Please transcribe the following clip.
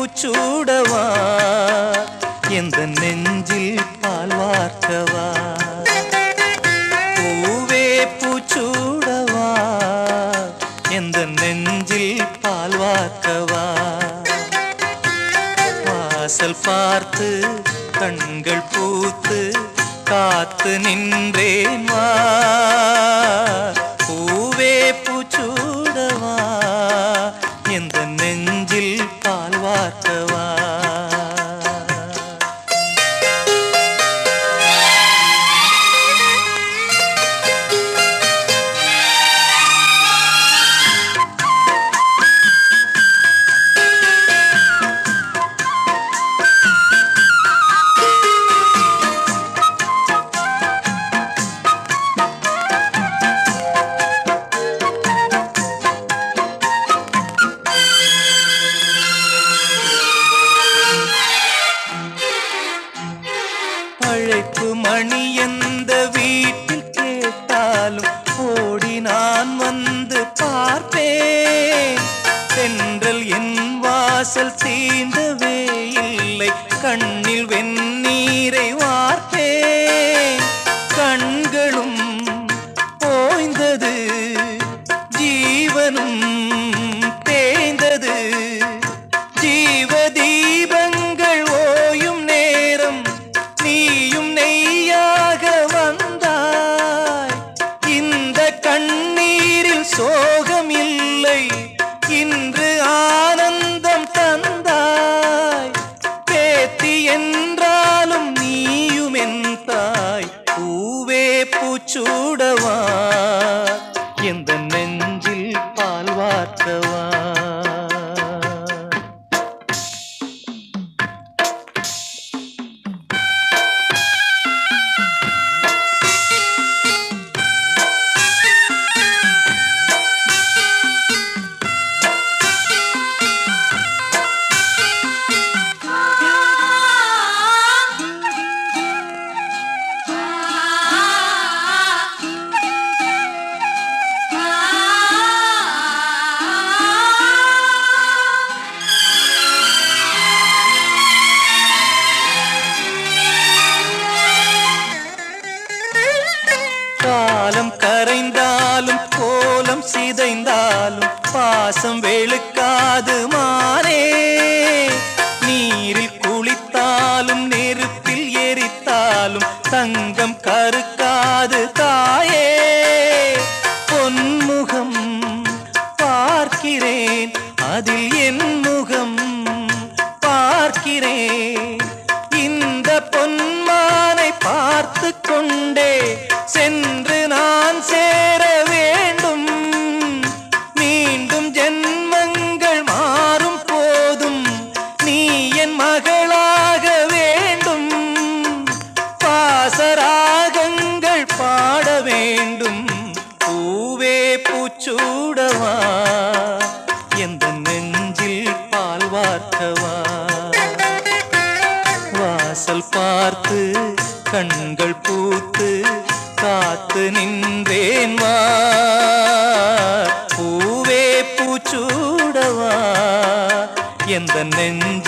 பூச்சூடவா எந்த நெஞ்சில் பால் வார்க்கவா? பூவே பூச்சூடவா? எந்த நெஞ்சில் பால் வார்க்கவா? வாசல் பார்த்து கண்கள் பூத்து காத்து நின்றேன் வா பால் அழைப்பு மணி சூடவா? எந்த பாசம் வெளுக்காது மானே. நீரில் குளித்தாலும் நெருப்பில் எரித்தாலும் தங்கம் கருக்காது தாயே. பொன்முகம் பார்க்கிறேன் அதில் என் பார்த்து கண்கள் பூத்து காத்து நின்றேன் வா. பூவே பூச்சூடவா எந்த நெஞ்ச